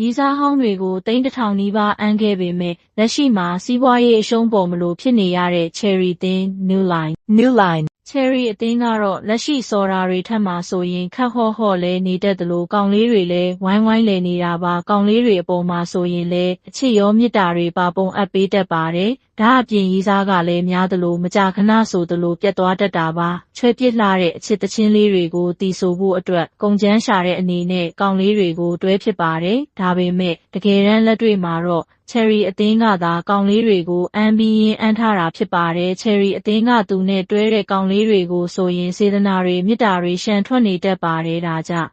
ရီးစားဟောင်းတွေကိုသိန်းတစ်ထောင်နီးပါးအမ်းခဲ့ပေမဲ့လက်ရှိမှာစီးပွားရေးအရှုံးပေါ်မလို့ဖြစ်နေရတဲ့ Cherry အသင်း New Line New Line Cherry အသင်းကတော့လက်ရှိစော်ရာတွေထက်မှာဆိုရင်ခက်ဟော့ဟော့လဲနေတတ်သလိုကောင်လေးတွေလည်းဝိုင်းဝိုင်းလဲနေတာပါကောင်လေးတွေအပေါ်မှာဆိုရင်လည်းအချစ်ရောမေတ္တာတွေပါပုံအပ်ပေးတတ်ပါတယ်ဒါအပြင်ရီးစားကလည်းများသလိုမကြာခဏဆိုသလိုပြတ်သွားတတ်တာပါချွဲပြစ်လာတဲ့အချစ်တချင်းလေးတွေကိုတီဆိုဖို့အတွက်ကုန်ကျန်းရှာတဲ့အနေနဲ့ကောင်လေးတွေကိုတွဲဖြစ်ပါတယ်ဒါပေမဲ့တကယ်တမ်းလက်တွေ့မှာတော့ချယ်ရီအသင်းကသာကောင်လေးတွေကိုအမ်းပြီးရင်အမ်းထားတာဖြစ်ပါတယ်ချယ်ရီအသင်းကသူနဲ့တွဲတဲ့ကောင်လေးတွေကိုဆိုရင်စေတနာတွေမေတ္တာတွေရှန်ထွက်နေတတ်ပါတယ်ဒါကြောင့်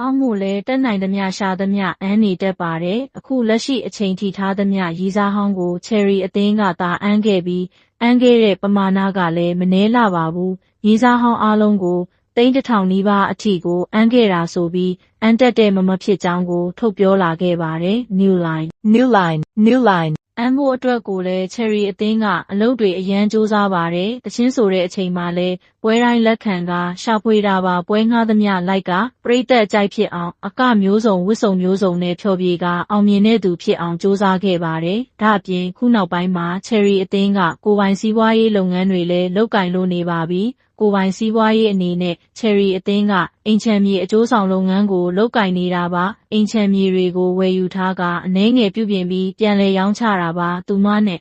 အောက်မှုလဲတက်နိုင်သမျှရှာသမျှအမ်းနေတတ်ပါတယ်အခုလက်ရှိအချိန်ထိထားသမျှရီးစားဟောင်းကိုချယ်ရီအသင်းကသာအမ်းခဲ့ပြီးအမ်းခဲ့တဲ့ပမာဏကလည်းမနှဲလာပါဘူးရီးစားဟောင်းအားလုံးကို သိန်းတစ်ထောင်နီးပါးအထိကိုအမ်းခဲ့တာဆိုပြီးအမ်းတက်တဲ့မမဖြစ်ကြောင်းကို ထုတ်ပြောလာခဲ့ပါတယ် New Line New Line New Line အမ်းဖို့အတွက်ကိုလည်း Cherry အသင်းကအလုပ်တွေအရန်စူးစမ်းပါတယ်။တချင်းဆိုတဲ့အချိန်မှာလည်း ပွဲတိုင်းလက်ခံကရှာဖွေတာပါပွဲငှားသမျှလိုက်ကပြိသက်ကြိုက်ဖြစ်အောင်အကမျိုးစုံဝစ်စုံမျိုးစုံနဲ့ဖြောပြေကအောင်မြင်တဲ့သူဖြစ်အောင်စူးစမ်းခဲ့ပါတယ်။ဒါအပြင်ခုနောက်ပိုင်းမှာ Cherry အသင်းကကိုပိုင်စီးပွားရေးလုပ်ငန်းတွေလည်းလုပ်ကင်လို့နေပါပြီ။ကိုပိုင်စီးပွားရေးအနေနဲ့ချယ်ရီအသင်းကအိမ်ချမ်းမြေအကျိုးဆောင်လုပ်ငန်းကိုလုပ်ကင်နေတာပါအိမ်ချမ်းမြေတွေကိုဝယ်ယူထားကအနှဲငယ်ပြုပြင်ပြီးပြန်လည်ရောင်းချတာပါသူမနဲ့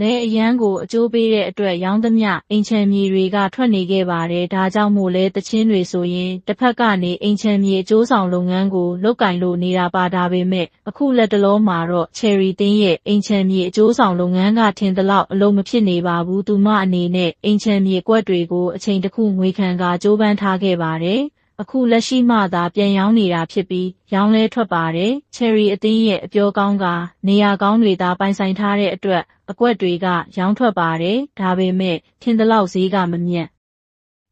လဲအရန်ကိုအကျိုးပေးတဲ့အတွက်ရောင်းသမျှအိမ်ချမ်းမြေတွေကထွက်နေခဲ့ပါတယ်ဒါကြောင့်မို့လဲတချင်းတွေဆိုရင်တစ်ဖက်ကနေအိမ်ချမ်းမြေအကျိုးဆောင်လုပ်ငန်းကိုလုပ်ကင်လို့နေတာပါဒါပေမဲ့အခုလက်တလုံးမှာတော့ Cherry တင်းရဲ့အိမ်ချမ်းမြေအကျိုးဆောင်လုပ်ငန်းကထင်သလောက်အလုံးမဖြစ်နေပါဘူးသူမအနေနဲ့အိမ်ချမ်းမြေကွက်တွေကိုအချိန်တစ်ခုငွေခံကကြိုးပမ်းထားခဲ့ပါတယ် အခုလက်ရှိမှသာပြန်ရောင်းနေတာဖြစ်ပြီး ရောင်းလဲထွက်ပါတယ်။ Cherry အသင်းရဲ့အပြောကောင်းက နေရာကောင်းတွေသာ ပိုင်ဆိုင်ထားတဲ့အတွက် အကွက်တွေက ရောင်းထွက်ပါတယ်။ဒါပေမဲ့ ထင်သလောက်ဈေးက မမြတ်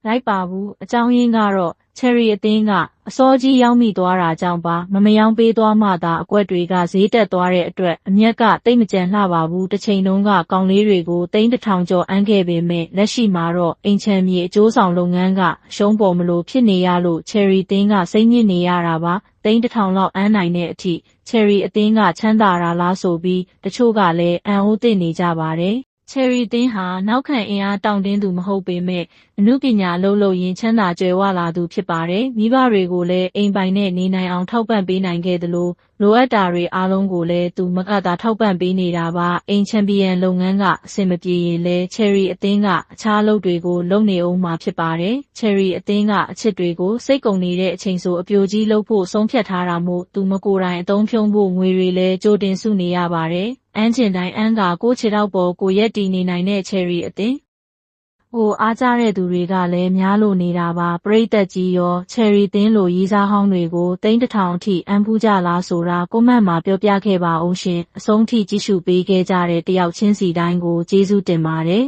လိုက်ပါဘူး။အကြောင်းရင်းကတော့ ချယ်ရီအသင်းကအစောကြီးရောက်မိသွားတာကြောင့်ပါမမယောင်းပေးသွားမှသာအကွက်တွေကဈေးတက်သွားတဲ့အတွက်အမျက်ကတိတ်မကြံလှပါဘူးတစ်ချိန်လုံးကကောင်လေးတွေကိုတိန်းတထောင်ကျော်အန်းခဲ့ပေမဲ့လက်ရှိမှာတော့အိမ်ချမ်းမြေအကျိုးဆောင်လုပ်ငန်းကရှုံးပေါ်မလို့ဖြစ်နေရလို့ချယ်ရီသင်းကစိတ်ညစ်နေရတာပါတိန်းတထောင်လောက်အန်းနိုင်တဲ့အထိချယ်ရီအသင်းကချမ်းသာတာလားဆိုပြီးတချို့ကလည်းအံ့ဩသင့်နေကြပါတယ် ချယ်ရီတင်းဟာနောက်ခံအင်အားတောင့်တင်းသူမဟုတ်ပေမဲ့အမှုပညာလုံးလို့ရင်ချမ်းသာကြွယ်ဝလာသူဖြစ်ပါတယ်။မိဘတွေကိုလည်းအိမ်ပိုင်နဲ့နေနိုင်အောင်ထောက်ပံ့ပေးနိုင်ခဲ့သလိုလိုအပ်တာတွေအားလုံးကိုလည်းသူမကသာထောက်ပံ့ပေးနေတာပါ။အိမ်ချန်ပီယံလုပ်ငန်းကအဆင်မပြေရင်လည်းချယ်ရီအသင်းကအခြားလုပ်တွေကိုလုပ်နေအောင်မှာဖြစ်ပါတယ်။ချယ်ရီအသင်းကအချစ်တွေကိုစိတ်ကုန်နေတဲ့အချိန်ဆိုအပြိုကြီးလုပ်ဖို့ဆုံးဖြတ်ထားတာမို့သူမကိုယ်တိုင်အသုံးဖြုံးဖို့ငွေတွေလည်းကြိုတင်စုနေရပါတယ်။ အန်းချင်တိုင်းအန်းကကိုခြေထောက်ပေါ်ကိုရက်တည်နေနိုင်တဲ့ချယ်ရီအသင်းဟိုအားကြတဲ့သူတွေကလည်းများလို့နေတာပါပရိသတ်ကြီးရောချယ်ရီသင်းလိုရေးစားဟောင်းတွေကိုတိန်းတထောင်အထိအမ်းဖူးကြလားဆိုတာကိုမန့်မှာပြောပြခဲ့ပါအောင်ရှင်အဆုံးထိကြည့်ရှုပေးခဲ့ကြတဲ့တယောက်ချင်းစီတိုင်းကိုကျေးဇူးတင်ပါတယ်